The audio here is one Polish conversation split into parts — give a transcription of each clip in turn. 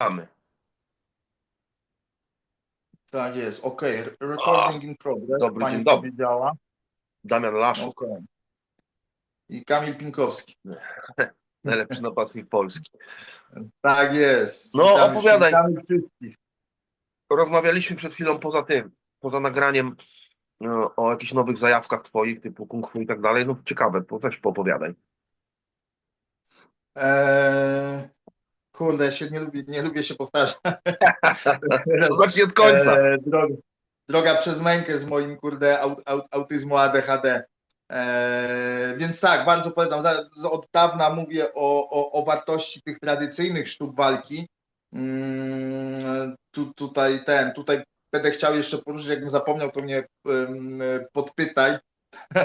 Mamy. Tak jest, okej. Recording in progress. Dobry Pani dzień dobry. powiedziała. Damian Laszuk, Okej. I Kamil Pinkowski. najlepszy napastnik Polski. Tak jest. No, opowiadaj. Witamy wszystkich. Rozmawialiśmy przed chwilą poza tym, poza nagraniem no, o jakichś nowych zajawkach twoich, typu kung fu i tak dalej. No ciekawe, po- weź poopowiadaj. Eee, kurde, ja się nie lubię, nie lubię się powtarzać. Zacznij od końca. Eee, droga, droga przez mękę z moim, kurde, au, au, autyzmu ADHD. Eee, więc tak, bardzo polecam. Za, za, od dawna mówię o, o, o wartości tych tradycyjnych sztuk walki. Mm, tu, tutaj ten, tutaj będę chciał jeszcze poruszyć, jakbym zapomniał, to mnie podpytaj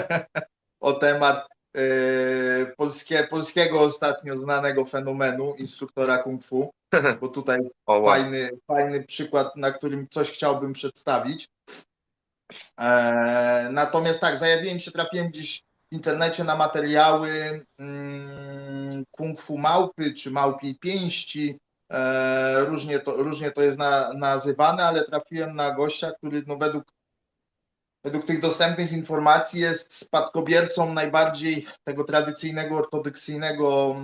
o temat e, polskie, polskiego ostatnio znanego fenomenu instruktora kung fu, bo tutaj O, wow. fajny, fajny przykład, na którym coś chciałbym przedstawić. E, natomiast tak, zajawiłem się, trafiłem gdzieś w internecie na materiały mm, kung fu małpy czy małpiej pięści. E, różnie, to, różnie to jest na, nazywane, ale trafiłem na gościa, który no, według, według tych dostępnych informacji jest spadkobiercą najbardziej tego tradycyjnego, ortodoksyjnego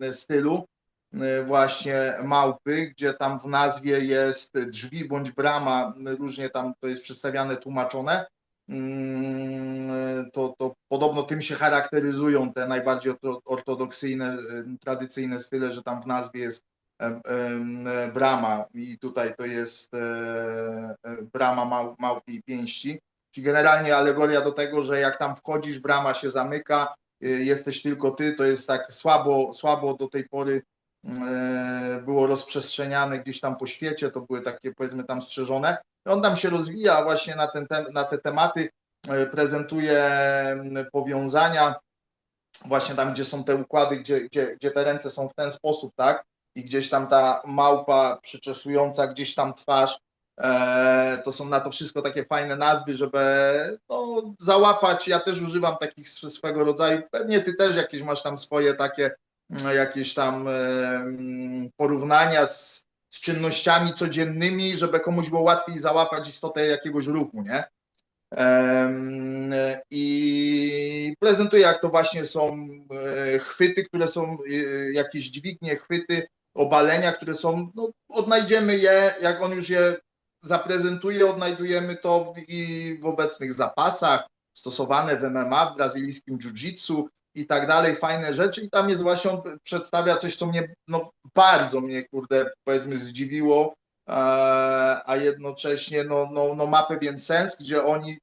e, stylu e, właśnie małpy, gdzie tam w nazwie jest drzwi bądź brama, różnie tam to jest przedstawiane, tłumaczone. Mm, To, to podobno tym się charakteryzują te najbardziej orto- ortodoksyjne, e, tradycyjne style, że tam w nazwie jest e, e, brama i tutaj to jest e, brama mał, małpiej pięści. Czyli generalnie alegoria do tego, że jak tam wchodzisz, brama się zamyka, e, jesteś tylko ty, to jest tak słabo, słabo do tej pory e, było rozprzestrzeniane gdzieś tam po świecie, to były takie powiedzmy tam strzeżone. I On tam się rozwija właśnie na, ten, na te tematy, prezentuje powiązania właśnie tam, gdzie są te układy, gdzie, gdzie, gdzie te ręce są w ten sposób, tak? I gdzieś tam ta małpa przyczesująca gdzieś tam twarz, e, to są na to wszystko takie fajne nazwy, żeby no, załapać. Ja też używam takich sw- swego rodzaju, pewnie ty też jakieś masz tam swoje takie mm, jakieś tam em, porównania z, z czynnościami codziennymi, żeby komuś było łatwiej załapać istotę jakiegoś ruchu, nie? Em, I prezentuję, jak to właśnie są e, chwyty, które są e, jakieś dźwignie, chwyty, obalenia, które są, no, odnajdziemy je, jak on już je zaprezentuje, odnajdujemy to w, i w obecnych zapasach, stosowane w MMA, w brazylijskim jiu-jitsu i tak dalej, fajne rzeczy. I tam jest właśnie, on przedstawia coś, co mnie, no bardzo mnie, kurde, powiedzmy zdziwiło, e, a jednocześnie no, no, no ma pewien sens, gdzie oni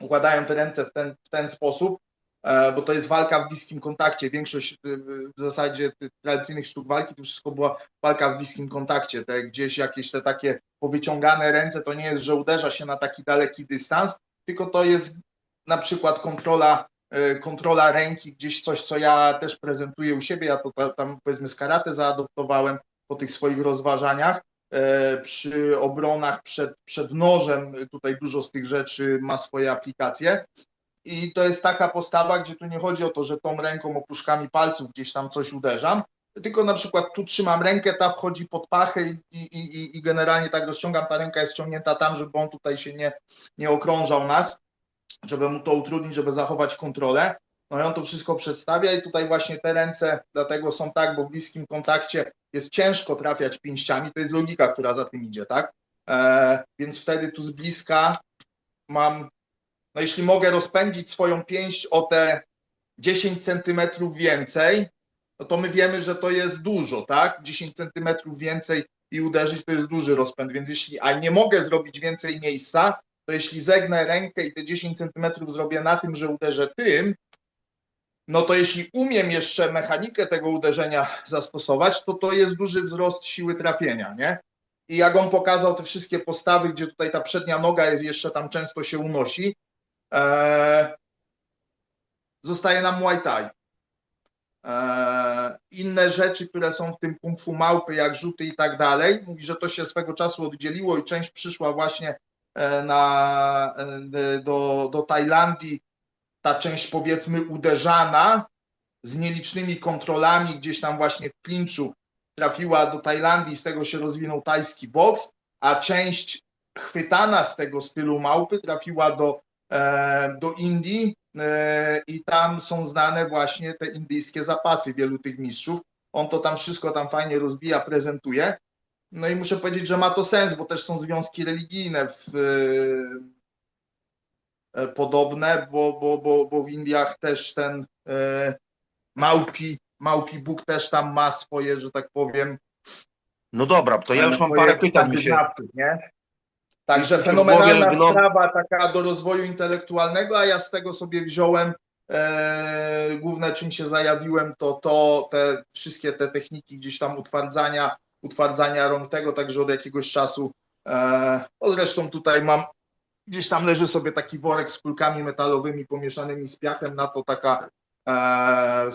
układają te ręce w ten, w ten sposób, bo to jest walka w bliskim kontakcie. Większość y, w zasadzie tradycyjnych sztuk walki to wszystko była walka w bliskim kontakcie. Te gdzieś jakieś te takie powyciągane ręce, to nie jest, że uderza się na taki daleki dystans, tylko to jest na przykład kontrola, e, kontrola ręki, gdzieś coś, co ja też prezentuję u siebie. Ja to ta- tam powiedzmy z karate zaadoptowałem po tych swoich rozważaniach e, przy obronach przed, przed nożem, tutaj dużo z tych rzeczy ma swoje aplikacje. I to jest taka postawa, gdzie tu nie chodzi o to, że tą ręką opuszkami palców gdzieś tam coś uderzam, tylko na przykład tu trzymam rękę, ta wchodzi pod pachę i, i, i, i generalnie tak rozciągam, ta ręka jest ściągnięta tam, żeby on tutaj się nie, nie okrążał nas, żeby mu to utrudnić, żeby zachować kontrolę. No i on to wszystko przedstawia i tutaj właśnie te ręce dlatego są tak, bo w bliskim kontakcie jest ciężko trafiać pięściami, to jest logika, która za tym idzie, tak? E, więc wtedy tu z bliska mam, no jeśli mogę rozpędzić swoją pięść o te 10 centymetrów więcej, no to my wiemy, że to jest dużo, tak? 10 centymetrów więcej i uderzyć to jest duży rozpęd, więc jeśli, a nie mogę zrobić więcej miejsca, to jeśli zegnę rękę i te 10 centymetrów zrobię na tym, że uderzę tym, no to jeśli umiem jeszcze mechanikę tego uderzenia zastosować, to to jest duży wzrost siły trafienia, nie? I jak on pokazał te wszystkie postawy, gdzie tutaj ta przednia noga jest jeszcze tam często się unosi, e, zostaje nam Muay Thai. E, inne rzeczy, które są w tym kung fu małpy, jak rzuty i tak dalej, mówi, że to się swego czasu oddzieliło i część przyszła właśnie e, na, e, do, do Tajlandii, ta część powiedzmy uderzana z nielicznymi kontrolami gdzieś tam właśnie w klinczu trafiła do Tajlandii, z tego się rozwinął tajski boks, a część chwytana z tego stylu małpy trafiła do, do Indii e, i tam są znane właśnie te indyjskie zapasy wielu tych mistrzów. On to tam wszystko tam fajnie rozbija, prezentuje. No i muszę powiedzieć, że ma to sens, bo też są związki religijne w, e, podobne, bo, bo, bo, bo w Indiach też ten e, małpi, małpi Bóg też tam ma swoje, że tak powiem. No dobra, to ja już mam parę pytań mi się. nie? Także fenomenalna mgną- sprawa taka do rozwoju intelektualnego, a ja z tego sobie wziąłem e, główne czym się zajawiłem to to te wszystkie te techniki gdzieś tam utwardzania, utwardzania rąk tego, także od jakiegoś czasu e, no zresztą tutaj mam gdzieś tam leży sobie taki worek z kulkami metalowymi pomieszanymi z piachem, na to taka e,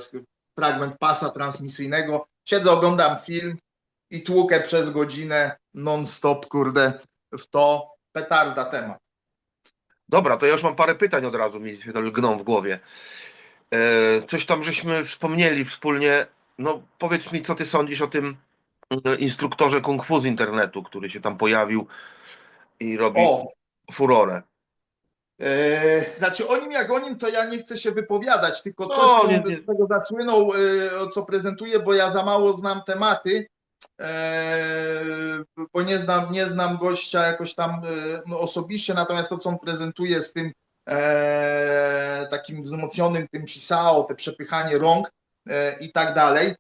fragment pasa transmisyjnego. Siedzę, oglądam film i tłukę przez godzinę non-stop, kurde, w to petarda temat. Dobra, to ja już mam parę pytań od razu mi się lgną w głowie. E, coś tam żeśmy wspomnieli wspólnie. No powiedz mi, co ty sądzisz o tym e, instruktorze kung fu z internetu, który się tam pojawił i robi O, furorę. e, znaczy o nim jak o nim, to ja nie chcę się wypowiadać, tylko No, coś, co nie- nie. z tego zaczynał, o co prezentuje, bo ja za mało znam tematy, bo nie znam, nie znam gościa jakoś tam e, no, osobiście, natomiast to, co on prezentuje z tym e, takim wzmocnionym tym pisao, te przepychanie rąk e, i tak dalej,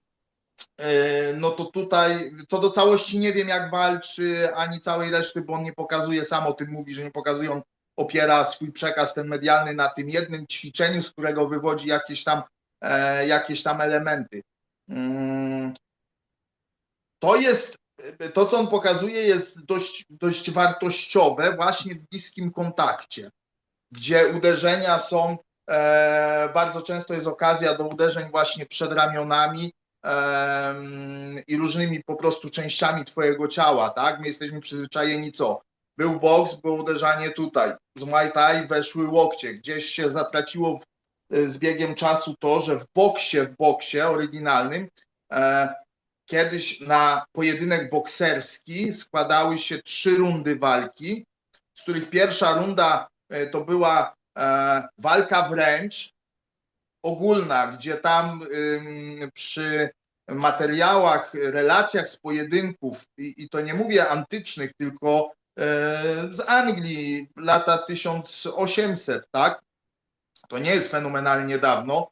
no to tutaj co do całości nie wiem jak walczy, ani całej reszty, bo on nie pokazuje, sam o tym mówi, że nie pokazuje, on opiera swój przekaz ten medialny na tym jednym ćwiczeniu, z którego wywodzi jakieś tam, jakieś tam elementy. To jest, to co on pokazuje jest dość, dość wartościowe właśnie w bliskim kontakcie, gdzie uderzenia są, e, bardzo często jest okazja do uderzeń właśnie przed ramionami, i różnymi po prostu częściami twojego ciała, tak? My jesteśmy przyzwyczajeni co? Był boks, było uderzanie tutaj. Z Muay Thai weszły łokcie. Gdzieś się zatraciło w, z biegiem czasu to, że w boksie, w boksie oryginalnym e, kiedyś na pojedynek bokserski składały się trzy rundy walki, z których pierwsza runda e, to była e, walka wręcz ogólna, gdzie tam przy materiałach, relacjach z pojedynków, i, to nie mówię antycznych, tylko e, z Anglii, lata 1800, tak? To nie jest fenomenalnie dawno,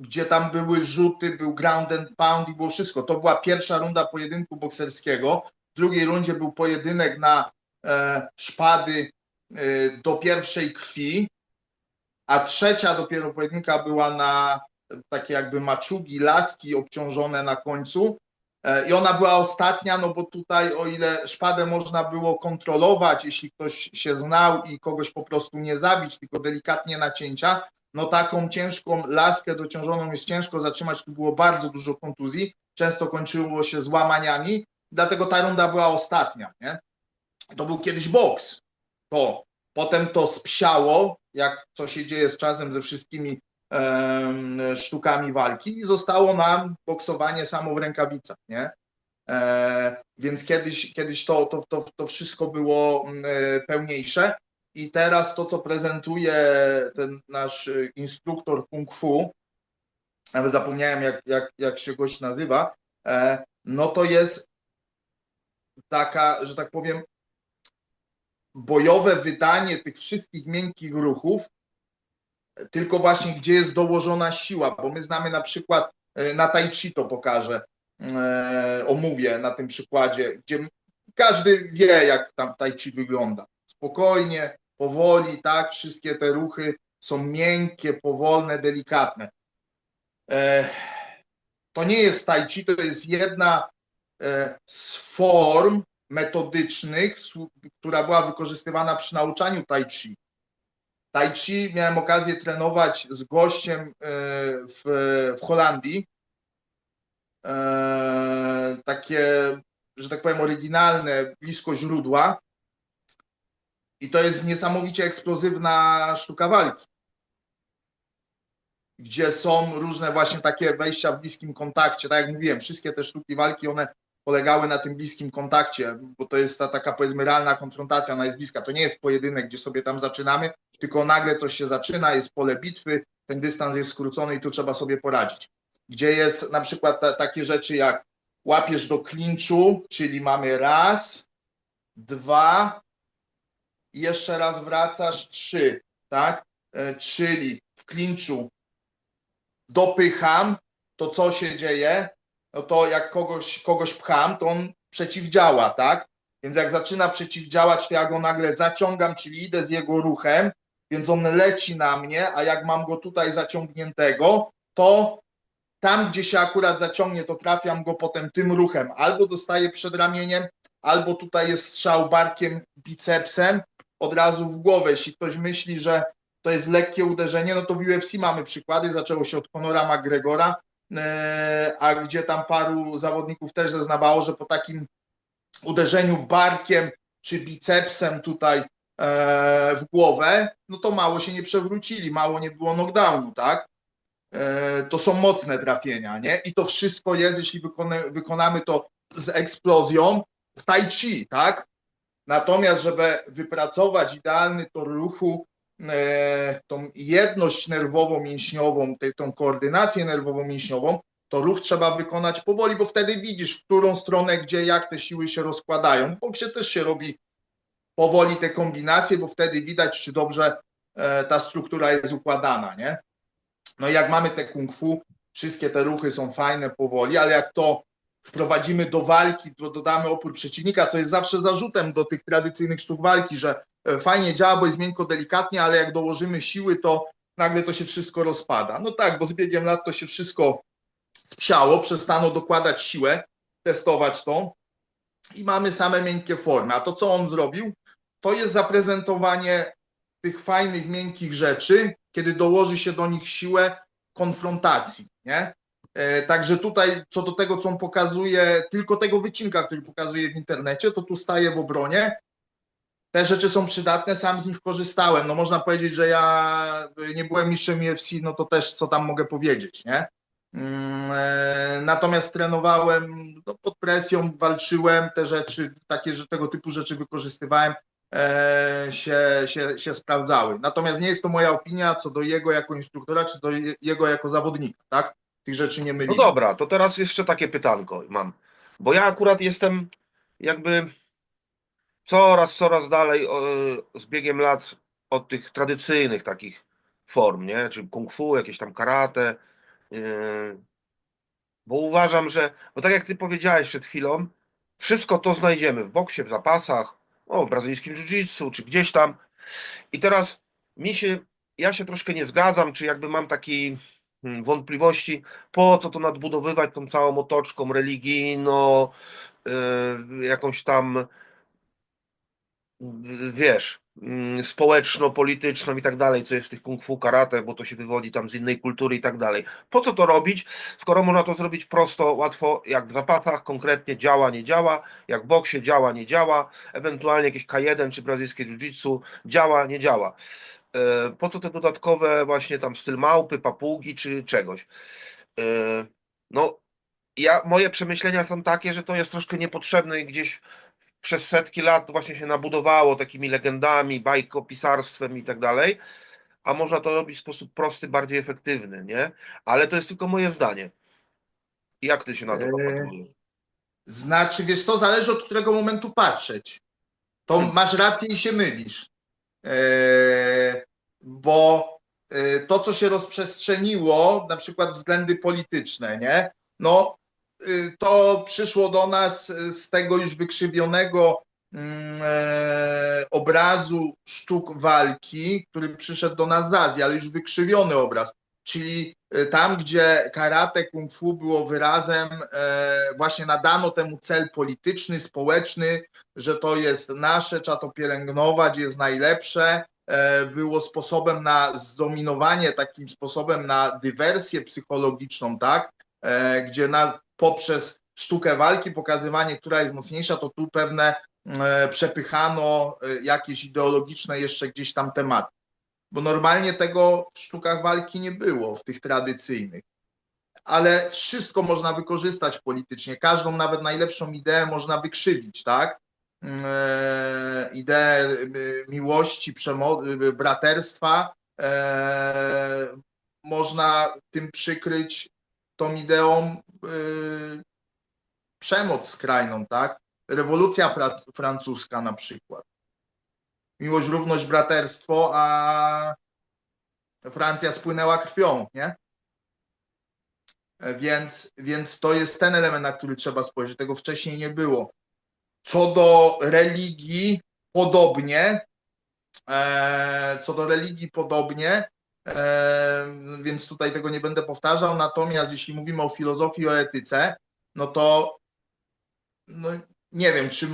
gdzie tam były rzuty, był ground and pound i było wszystko. To była pierwsza runda pojedynku bokserskiego. W drugiej rundzie był pojedynek na e, szpady e, do pierwszej krwi, a trzecia dopiero pojedynka była na takie jakby maczugi, laski obciążone na końcu. E, I ona była ostatnia, no bo tutaj o ile szpadę można było kontrolować, jeśli ktoś się znał i kogoś po prostu nie zabić, tylko delikatnie nacięcia, no taką ciężką laskę dociążoną jest ciężko zatrzymać, tu było bardzo dużo kontuzji, często kończyło się złamaniami, dlatego ta runda była ostatnia, nie? To był kiedyś boks, to potem to spsiało, jak co się dzieje z czasem ze wszystkimi em, sztukami walki i zostało nam boksowanie samo w rękawicach, nie? E, więc kiedyś, kiedyś to, to, to, to wszystko było mm, e, pełniejsze i teraz to, co prezentuje ten nasz e, instruktor kung fu, nawet zapomniałem jak, jak, jak się gość nazywa, e, no to jest taka, że tak powiem, bojowe wydanie tych wszystkich miękkich ruchów, tylko właśnie gdzie jest dołożona siła, bo my znamy na przykład, e, na tai chi to pokażę, e, omówię na tym przykładzie, gdzie każdy wie jak tam tai chi wygląda. Spokojnie, powoli, tak, wszystkie te ruchy są miękkie, powolne, delikatne. E, To nie jest tai chi, to jest jedna e, z form metodycznych, która była wykorzystywana przy nauczaniu tai chi. Tai chi miałem okazję trenować z gościem e, w, w Holandii. Takie, że tak powiem, oryginalne, blisko źródła. I to jest niesamowicie eksplozywna sztuka walki. gdzie są różne właśnie takie wejścia w bliskim kontakcie. Tak jak mówiłem, wszystkie te sztuki walki, one polegały na tym bliskim kontakcie, bo to jest ta taka powiedzmy realna konfrontacja, ona jest bliska. To nie jest pojedynek, gdzie sobie tam zaczynamy, tylko nagle coś się zaczyna, jest pole bitwy, ten dystans jest skrócony i tu trzeba sobie poradzić. Gdzie jest na przykład ta, takie rzeczy jak łapiesz do klinczu, czyli mamy raz, dwa, i jeszcze raz wracasz, trzy, tak? E, Czyli w klinczu dopycham, to co się dzieje? No to jak kogoś, kogoś pcham, to on przeciwdziała, tak? Więc jak zaczyna przeciwdziałać, to ja go nagle zaciągam, czyli idę z jego ruchem, więc on leci na mnie, a jak mam go tutaj zaciągniętego, to tam, gdzie się akurat zaciągnie, to trafiam go potem tym ruchem. Albo dostaję przed ramieniem, albo tutaj jest strzał barkiem, bicepsem, od razu w głowę. Jeśli ktoś myśli, że to jest lekkie uderzenie, no to w UFC mamy przykłady. Zaczęło się od Conora McGregora, e, a gdzie tam paru zawodników też zeznawało, że po takim uderzeniu barkiem czy bicepsem tutaj e, w głowę, no to mało się nie przewrócili, mało nie było knockdownu, tak? E, To są mocne trafienia, nie? I to wszystko jest, jeśli wykona, wykonamy to z eksplozją w tai chi, tak? Natomiast, żeby wypracować idealny tor ruchu, e, tą jedność nerwowo-mięśniową, tą koordynację nerwowo-mięśniową, to ruch trzeba wykonać powoli, bo wtedy widzisz, w którą stronę, gdzie, jak te siły się rozkładają. W boksie też się robi powoli te kombinacje, bo wtedy widać, czy dobrze e, ta struktura jest układana, nie? No i jak mamy te kung fu, wszystkie te ruchy są fajne powoli, ale jak to wprowadzimy do walki, dodamy opór przeciwnika, co jest zawsze zarzutem do tych tradycyjnych sztuk walki, że e, fajnie działa, bo jest miękko, delikatnie, ale jak dołożymy siły, to nagle to się wszystko rozpada. No tak, bo z biegiem lat to się wszystko spsiało, przestano dokładać siłę, testować to i mamy same miękkie formy. A to, co on zrobił, to jest zaprezentowanie tych fajnych, miękkich rzeczy, kiedy dołoży się do nich siłę konfrontacji, nie? E, Także tutaj, co do tego, co on pokazuje, tylko tego wycinka, który pokazuje w internecie, to tu staje w obronie. Te rzeczy są przydatne, sam z nich korzystałem. No można powiedzieć, że ja nie byłem mistrzem UFC, no to też co tam mogę powiedzieć, nie? Mm, e, Natomiast trenowałem no, pod presją, walczyłem, te rzeczy, takie że tego typu rzeczy wykorzystywałem, e, się, się, się sprawdzały. Natomiast nie jest to moja opinia co do jego jako instruktora, czy do je- jego jako zawodnika, tak? Tych rzeczy nie No mylimy. dobra, to teraz jeszcze takie pytanko mam. Bo ja akurat jestem jakby coraz, coraz dalej z biegiem lat od tych tradycyjnych takich form, nie? Czyli kung fu, jakieś tam karate. Yy, bo uważam, że, bo tak jak ty powiedziałeś przed chwilą, wszystko to znajdziemy w boksie, w zapasach, o, w brazylijskim jiu-jitsu, czy gdzieś tam. I teraz mi się, ja się troszkę nie zgadzam, czy jakby mam taki wątpliwości, po co to nadbudowywać tą całą otoczką religijną, yy, jakąś tam, yy, wiesz, mm, społeczno-polityczną i tak dalej, co jest w tych kung fu, karate, bo to się wywodzi tam z innej kultury i tak dalej. Po co to robić, skoro można to zrobić prosto, łatwo, jak w zapasach, konkretnie działa, nie działa, jak w boksie działa, nie działa, ewentualnie jakieś K1 czy brazylijskie jiu-jitsu działa, nie działa. E, Po co te dodatkowe właśnie tam styl małpy, papugi czy czegoś? E, No, ja, moje przemyślenia są takie, że to jest troszkę niepotrzebne i gdzieś przez setki lat właśnie się nabudowało takimi legendami, bajkopisarstwem i tak dalej, a można to robić w sposób prosty, bardziej efektywny, nie? Ale to jest tylko moje zdanie. Jak ty się na to Eee, zapatrujesz? Znaczy, wiesz co, zależy od którego momentu patrzeć. To Hmm. masz rację i się mylisz. E, bo e, to, co się rozprzestrzeniło, na przykład względy polityczne, nie? No, y, to przyszło do nas z tego już wykrzywionego mm, e, obrazu sztuk walki, który przyszedł do nas z Azji, ale już wykrzywiony obraz. Czyli tam, gdzie karate, kung fu było wyrazem, e, właśnie nadano temu cel polityczny, społeczny, że to jest nasze, trzeba to pielęgnować, jest najlepsze. E, Było sposobem na zdominowanie, takim sposobem na dywersję psychologiczną, tak? Gdzie na, poprzez sztukę walki, pokazywanie, która jest mocniejsza, to tu pewne przepychano jakieś ideologiczne jeszcze gdzieś tam tematy. Bo normalnie tego w sztukach walki nie było, w tych tradycyjnych. Ale wszystko można wykorzystać politycznie, każdą nawet najlepszą ideę można wykrzywić, tak? E, Ideę e, miłości, e, braterstwa można tym przykryć tą ideą przemoc skrajną, tak? Rewolucja fra- francuska na przykład. Miłość, równość, braterstwo, a Francja spłynęła krwią, nie? E, Więc, więc to jest ten element, na który trzeba spojrzeć. Tego wcześniej nie było. Co do religii, podobnie. E, co do religii, podobnie. E, więc tutaj tego nie będę powtarzał. Natomiast jeśli mówimy o filozofii, o etyce, no to no, nie wiem, czy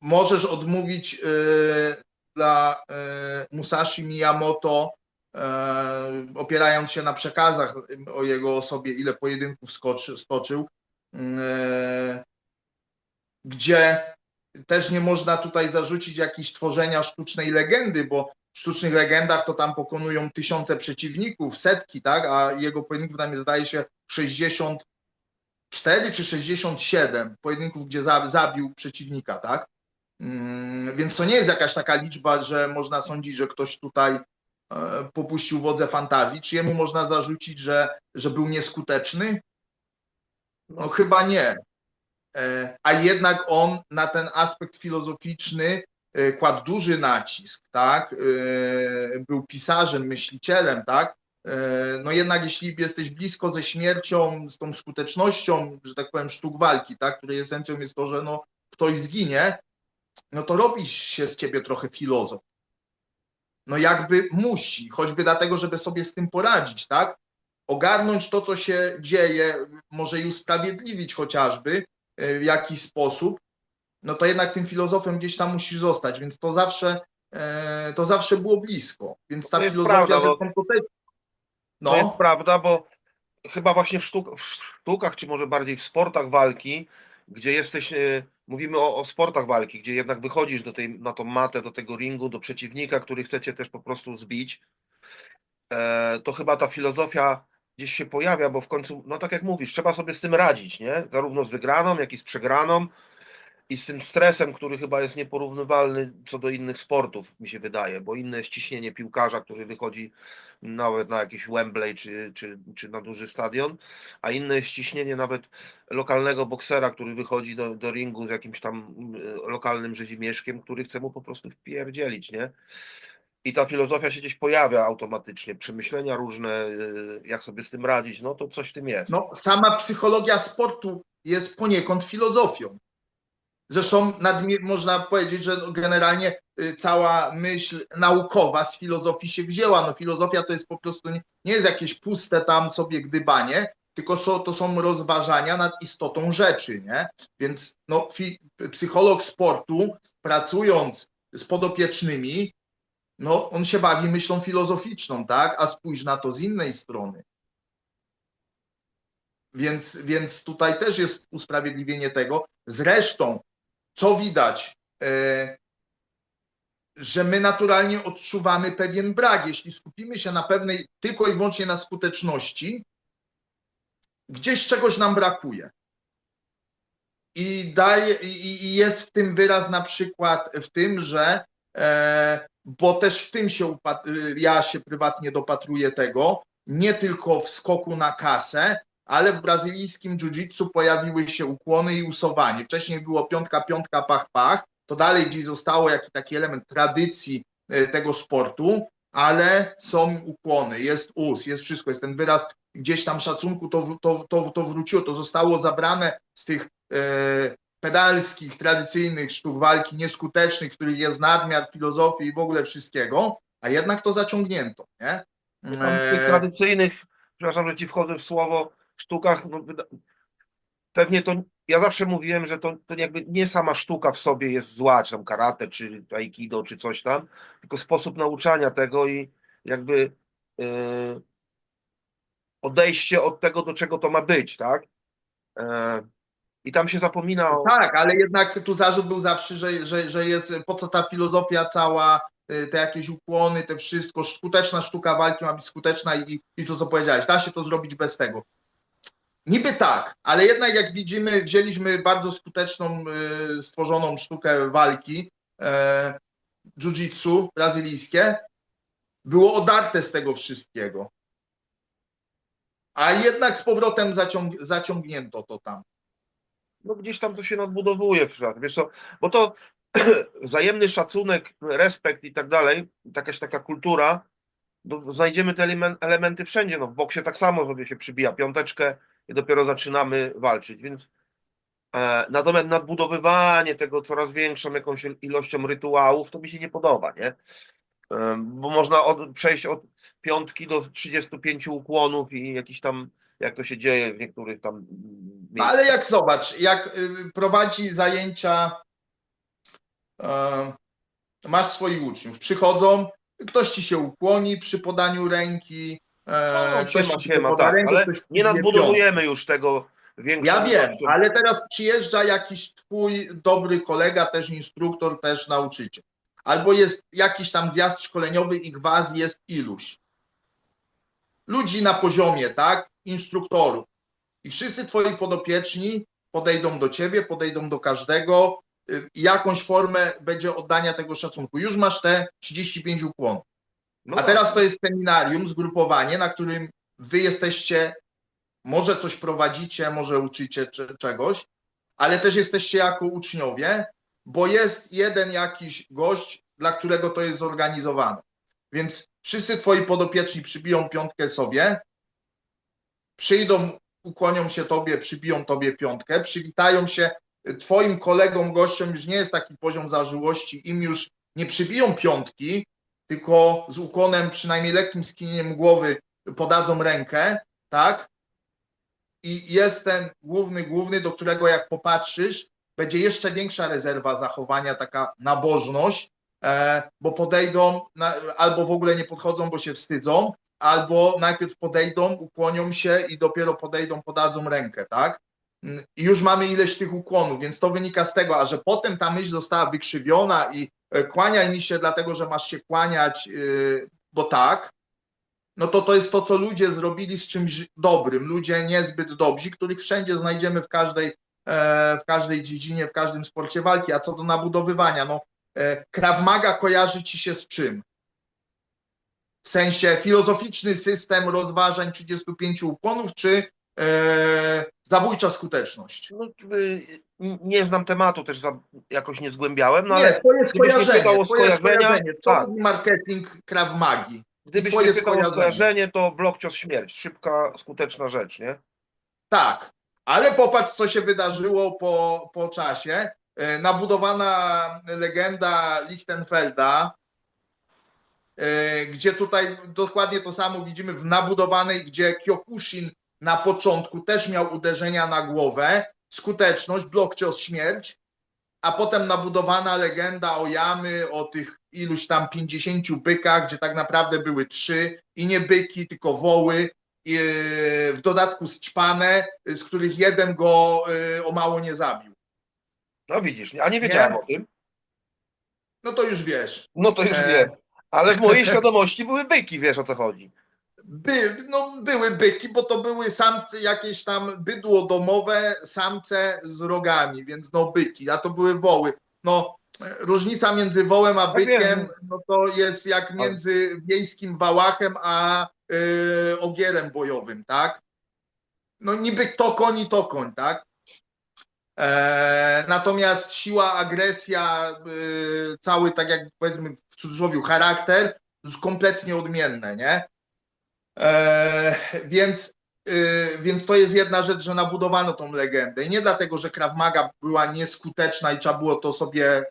możesz odmówić e, dla e, Musashi Miyamoto, e, opierając się na przekazach o jego osobie, ile pojedynków skoczy, stoczył, e, gdzie też nie można tutaj zarzucić jakiejś tworzenia sztucznej legendy, bo w sztucznych legendach to tam pokonują tysiące przeciwników, setki, tak, a jego pojedynków tam jest, zdaje się 64 czy 67 pojedynków, gdzie za- zabił przeciwnika, tak. Mm, Więc to nie jest jakaś taka liczba, że można sądzić, że ktoś tutaj e, popuścił wodze fantazji. Czy jemu można zarzucić, że, że był nieskuteczny? No chyba nie. E, A jednak on na ten aspekt filozoficzny e, kładł duży nacisk, tak? Był pisarzem, myślicielem, tak? No jednak jeśli jesteś blisko ze śmiercią, z tą skutecznością, że tak powiem, sztuk walki, tak? Której esencją jest to, że no, ktoś zginie, no to robi się z ciebie trochę filozof. No jakby musi, choćby dlatego, żeby sobie z tym poradzić, tak? Ogarnąć to, co się dzieje, może i usprawiedliwić chociażby e, w jakiś sposób, no to jednak tym filozofem gdzieś tam musisz zostać, więc to zawsze, e, to zawsze było blisko. Więc ta filozofia prawda, bo- zresztą to też. To jest No, prawda, bo chyba właśnie w, sztuk, w sztukach, czy może bardziej w sportach walki, gdzie jesteś, e, mówimy o, o sportach walki, gdzie jednak wychodzisz do tej, na tą matę, do tego ringu, do przeciwnika, który chcecie też po prostu zbić, e, to chyba ta filozofia gdzieś się pojawia, bo w końcu, no tak jak mówisz, trzeba sobie z tym radzić, nie? Zarówno z wygraną, jak i z przegraną i z tym stresem, który chyba jest nieporównywalny co do innych sportów, mi się wydaje, bo inne jest ciśnienie piłkarza, który wychodzi nawet na jakiś Wembley czy, czy, czy na duży stadion, a inne jest ciśnienie nawet lokalnego boksera, który wychodzi do, do ringu z jakimś tam y, lokalnym rzezimieszkiem, który chce mu po prostu wpierdzielić, nie? I ta filozofia się gdzieś pojawia automatycznie, przemyślenia różne, y, jak sobie z tym radzić, no to coś w tym jest. no, sama psychologia sportu jest poniekąd filozofią. Zresztą nadmie- można powiedzieć, że no generalnie y, cała myśl naukowa z filozofii się wzięła. No, filozofia to jest po prostu nie, nie jest jakieś puste tam sobie gdybanie, tylko są, to są rozważania nad istotą rzeczy, nie? Więc no, fi, psycholog sportu, pracując z podopiecznymi, no, on się bawi myślą filozoficzną, tak? A spójrz na to z innej strony. Więc, więc tutaj też jest usprawiedliwienie tego. Zresztą, co widać, e, że my naturalnie odczuwamy pewien brak. Jeśli skupimy się na pewnej, tylko i wyłącznie na skuteczności, gdzieś czegoś nam brakuje. I, daje, i, jest w tym wyraz na przykład w tym, że e, bo też w tym się ja się prywatnie dopatruję tego, nie tylko w skoku na kasę, ale w brazylijskim jiu-jitsu pojawiły się ukłony i usuwanie. Wcześniej było piątka, piątka, pach, pach. To dalej gdzieś zostało jakiś taki element tradycji e, tego sportu, ale są ukłony, jest us, jest wszystko, jest ten wyraz gdzieś tam szacunku, to, to, to, to wróciło, to zostało zabrane z tych e, pedalskich, tradycyjnych sztuk walki, nieskutecznych, w których jest nadmiar filozofii i w ogóle wszystkiego, a jednak to zaciągnięto, nie? W tych E, tradycyjnych, przepraszam, że ci wchodzę w słowo, sztukach, no, pewnie to, ja zawsze mówiłem, że to, to jakby nie sama sztuka w sobie jest zła, czy tam karate, czy aikido, czy coś tam, tylko sposób nauczania tego i jakby yy, odejście od tego, do czego to ma być, tak? E, I tam się zapomina o... Tak, ale jednak tu zarzut był zawsze, że, że, że jest, po co ta filozofia cała y, te jakieś ukłony, te wszystko, skuteczna sztuka walki ma być skuteczna i, i to, co powiedziałeś, da się to zrobić bez tego. Niby tak, ale jednak jak widzimy, wzięliśmy bardzo skuteczną, y, stworzoną sztukę walki, e, jiu-jitsu brazylijskie, było odarte z tego wszystkiego. A jednak z powrotem zaciąg zaciągnięto to tam. No gdzieś tam to się nadbudowuje, wiesz co, bo to wzajemny szacunek, respekt i tak dalej, jakaś taka kultura, no, znajdziemy te elemen- elementy wszędzie, no w boksie tak samo sobie się przybija piąteczkę i dopiero zaczynamy walczyć, więc e, natomiast nadbudowywanie tego coraz większą jakąś ilością rytuałów, to mi się nie podoba, nie? E, bo można od, przejść od piątki do 35 ukłonów i jakiś tam, jak to się dzieje w niektórych tam mm, No, miejscach. ale jak zobacz, jak y, prowadzi zajęcia, e, masz swoich uczniów, przychodzą, ktoś ci się ukłoni przy podaniu ręki, e, No, ktoś siema, siema, tak, ale nie nadbudowujemy już tego Ja wiem, ale teraz przyjeżdża jakiś twój dobry kolega, też instruktor, też nauczyciel. Albo jest jakiś tam zjazd szkoleniowy i was jest iluś. Ludzi na poziomie, tak? Instruktorów. I wszyscy twoi podopieczni podejdą do ciebie, podejdą do każdego y, jakąś formę będzie oddania tego szacunku. Już masz te 35 ukłonów. No A tak. teraz to jest seminarium, zgrupowanie, na którym wy jesteście, może coś prowadzicie, może uczycie cze- czegoś, ale też jesteście jako uczniowie, bo jest jeden jakiś gość, dla którego to jest zorganizowane. Więc wszyscy twoi podopieczni przybiją piątkę sobie, przyjdą, ukłonią się tobie, przybiją tobie piątkę, przywitają się twoim kolegom, gościom, już nie jest taki poziom zażyłości, im już nie przybiją piątki, tylko z ukłonem, przynajmniej lekkim skinieniem głowy podadzą rękę, tak? I jest ten główny, główny, do którego jak popatrzysz, będzie jeszcze większa rezerwa zachowania, taka nabożność, e, bo podejdą, albo w ogóle nie podchodzą, bo się wstydzą, albo najpierw podejdą, ukłonią się i dopiero podejdą, podadzą rękę, tak? I już mamy ileś tych ukłonów, więc to wynika z tego, a że potem ta myśl została wykrzywiona i kłaniaj mi się dlatego, że masz się kłaniać, yy, bo tak, no to to jest to, co ludzie zrobili z czymś dobrym. Ludzie niezbyt dobrzy, których wszędzie znajdziemy w każdej, e, w każdej dziedzinie, w każdym sporcie walki. A co do nabudowywania, no e, Krav Maga kojarzy ci się z czym? W sensie filozoficzny system rozważań 35 ukłonów, czy e, zabójcza skuteczność? No, y, nie znam tematu, też za, jakoś nie zgłębiałem, no nie, ale to jest kojarzenie. To jest skojarzenia, kojarzenie. Tak. marketing Krav Magi? gdybyś twoje mnie pytał skojarzenie, to blok cios śmierć, szybka, skuteczna rzecz, nie? Tak, ale popatrz, co się wydarzyło po, po czasie. E, Nabudowana legenda Lichtenfelda, e, gdzie tutaj dokładnie to samo widzimy w nabudowanej, gdzie Kyokushin na początku też miał uderzenia na głowę, skuteczność, blok cios śmierć, a potem nabudowana legenda o jamy, o tych iluś tam 50 bykach, gdzie tak naprawdę były trzy i nie byki, tylko woły, i, e, w dodatku ćpane, z których jeden go e, o mało nie zabił. No widzisz, a nie wiedziałem Nie. o tym. No to już wiesz. No to już E. wiem. Ale w mojej świadomości były byki, wiesz o co chodzi. By, no, były byki, bo to były samce jakieś tam bydło domowe, samce z rogami, więc no byki, a to były woły. No różnica między wołem a Ja bykiem, no to jest jak między wiejskim wałachem a y, ogierem bojowym, tak? No niby to koń i to koń, tak? E, natomiast siła, agresja, y, cały tak jak powiedzmy w cudzysłowie charakter, kompletnie odmienne, nie? E, więc, y, więc to jest jedna rzecz, że nabudowano tą legendę. I nie dlatego, że Krav Maga była nieskuteczna i trzeba było to sobie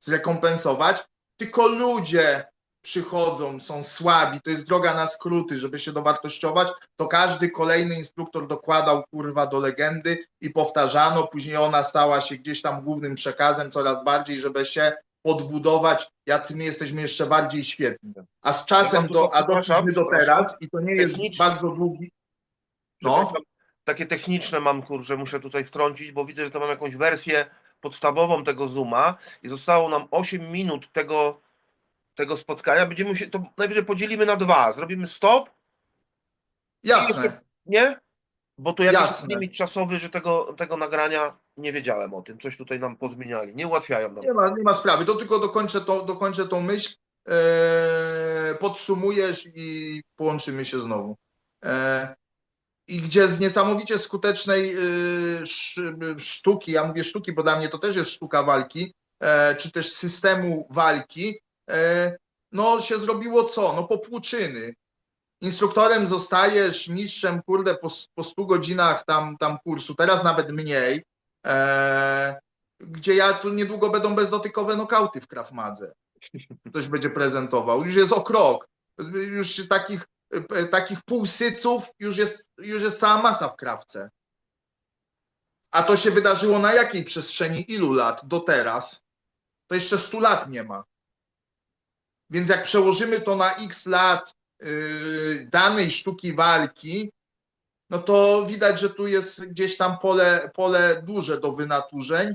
zrekompensować, tylko ludzie przychodzą, są słabi, to jest droga na skróty, żeby się dowartościować, to każdy kolejny instruktor dokładał kurwa do legendy i powtarzano, później ona stała się gdzieś tam głównym przekazem coraz bardziej, żeby się podbudować, jacy my jesteśmy jeszcze bardziej świetni. A z czasem, tylko, a doszliśmy do teraz i to nie jest technicznie- bardzo długi, no, Przepraszam, Takie techniczne mam, kurczę, muszę tutaj wtrącić, bo widzę, że to mam jakąś wersję podstawową tego Zooma i zostało nam 8 minut tego tego spotkania. Będziemy się, to najwyżej podzielimy na dwa. Zrobimy stop, Jasne. nie? Bo tu jakiś Jasne. limit czasowy, że tego, tego nagrania nie wiedziałem o tym. Coś tutaj nam pozmieniali. Nie ułatwiają nam. Nie ma, nie ma sprawy. To tylko dokończę, to, dokończę tą myśl. E, podsumujesz i połączymy się znowu. E, I gdzie z niesamowicie skutecznej e, sz, sztuki, ja mówię sztuki, bo dla mnie to też jest sztuka walki, e, czy też systemu walki, no się zrobiło co? No popłuczyny. Instruktorem zostajesz, mistrzem, kurde, po, po 100 godzinach tam, tam kursu, teraz nawet mniej. E, gdzie ja tu niedługo będą bezdotykowe nokauty w Krav Madze. Ktoś będzie prezentował. Już jest o krok. Już takich, e, takich półsyców już jest, już jest cała masa w krawce. A to się wydarzyło na jakiej przestrzeni ilu lat do teraz? To jeszcze 100 lat nie ma. Więc jak przełożymy to na x lat yy, danej sztuki walki, no to widać, że tu jest gdzieś tam pole, pole duże do wynaturzeń,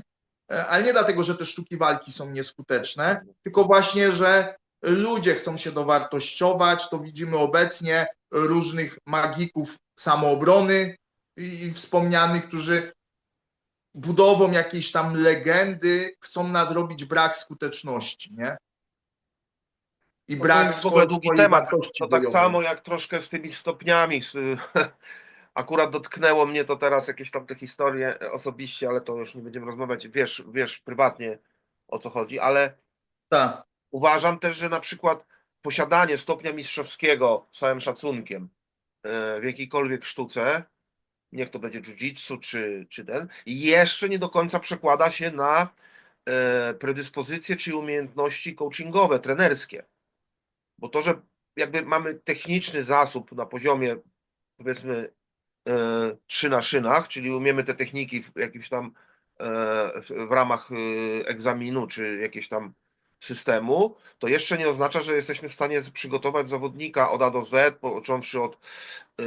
e, ale nie dlatego, że te sztuki walki są nieskuteczne, tylko właśnie, że ludzie chcą się dowartościować, to widzimy obecnie różnych magików samoobrony i, i wspomnianych, którzy budową jakiejś tam legendy chcą nadrobić brak skuteczności, nie? I To brak jest ogóle swojej długi temat. To tak bojowej. samo jak troszkę z tymi stopniami. z- Akurat dotknęło mnie to teraz jakieś tam te historie osobiście, ale to już nie będziemy rozmawiać. Wiesz, wiesz prywatnie o co chodzi, ale Tak. uważam też, że na przykład posiadanie stopnia mistrzowskiego z całym szacunkiem e, w jakiejkolwiek sztuce, niech to będzie jiu-jitsu czy, czy ten, jeszcze nie do końca przekłada się na e, predyspozycje czy umiejętności coachingowe, trenerskie. Bo to, że jakby mamy techniczny zasób na poziomie powiedzmy e, trzy na szynach, czyli umiemy te techniki w jakimś tam e, w, ramach e, egzaminu czy jakiegoś tam systemu, to jeszcze nie oznacza, że jesteśmy w stanie przygotować zawodnika od A do Z, począwszy od e,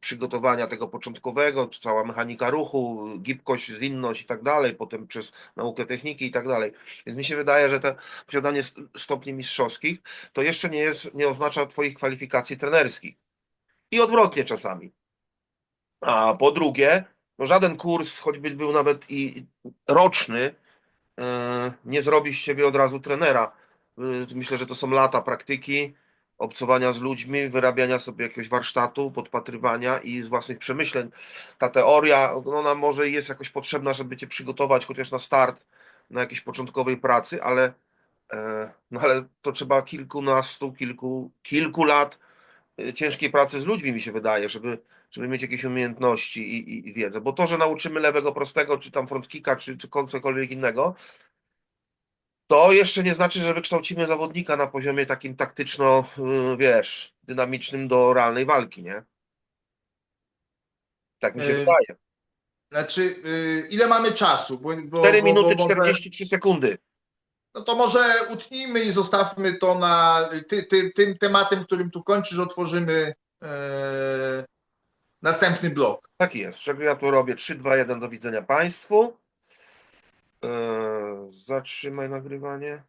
przygotowania tego początkowego, cała mechanika ruchu, gibkość, zwinność i tak dalej, potem przez naukę techniki i tak dalej. Więc mi się wydaje, że te posiadanie st- stopni mistrzowskich to jeszcze nie jest, nie oznacza Twoich kwalifikacji trenerskich. I odwrotnie czasami. A po drugie, no żaden kurs, choćby był nawet i roczny, yy, nie zrobi z ciebie od razu trenera. Yy, Myślę, że to są lata praktyki, obcowania z ludźmi, wyrabiania sobie jakiegoś warsztatu, podpatrywania i z własnych przemyśleń. Ta teoria, no ona może jest jakoś potrzebna, żeby cię przygotować chociaż na start, na jakiejś początkowej pracy, ale, e, no ale to trzeba kilkunastu, kilku, kilku lat e, ciężkiej pracy z ludźmi, mi się wydaje, żeby, żeby mieć jakieś umiejętności i, i, i wiedzę. Bo to, że nauczymy lewego prostego, czy tam frontkika, czy, czy cokolwiek innego, to jeszcze nie znaczy, że wykształcimy zawodnika na poziomie takim taktyczno, y, wiesz, dynamicznym do realnej walki, nie? Tak mi się Y, wydaje. Znaczy, y, ile mamy czasu? Bo, bo, 4 bo- minuty bo może- 43 sekundy. No to może utnijmy i zostawmy to na ty, ty, tym tematem, którym tu kończysz, otworzymy e, następny blok. Tak jest. Czego ja tu robię? 3, 2, 1. Do widzenia Państwu. Eee, zatrzymaj nagrywanie.